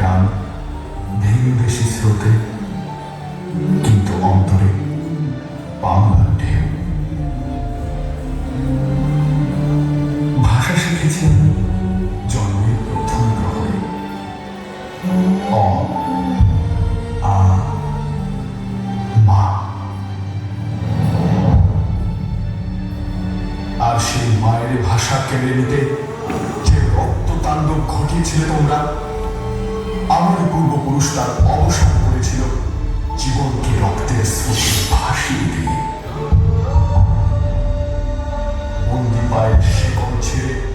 টান বেশি স্রোতে, কিন্তু অন্তরে ঢেউ। ভাষা শিখেছি আমি জন্মের প্রথম প্রহরে অ মা। আর সেই মায়ের ভাষা কেড়ে নিতে যে রক্ত তাণ্ডব ঘটিয়েছিলে তোমরা আমার পূর্বপুরুষ তার অবসান করেছিল। জীবনকে রক্তের স্রোতে ভাসিয়ে দিয়ে। বন্দি পায়ের শেকল ছেড়ে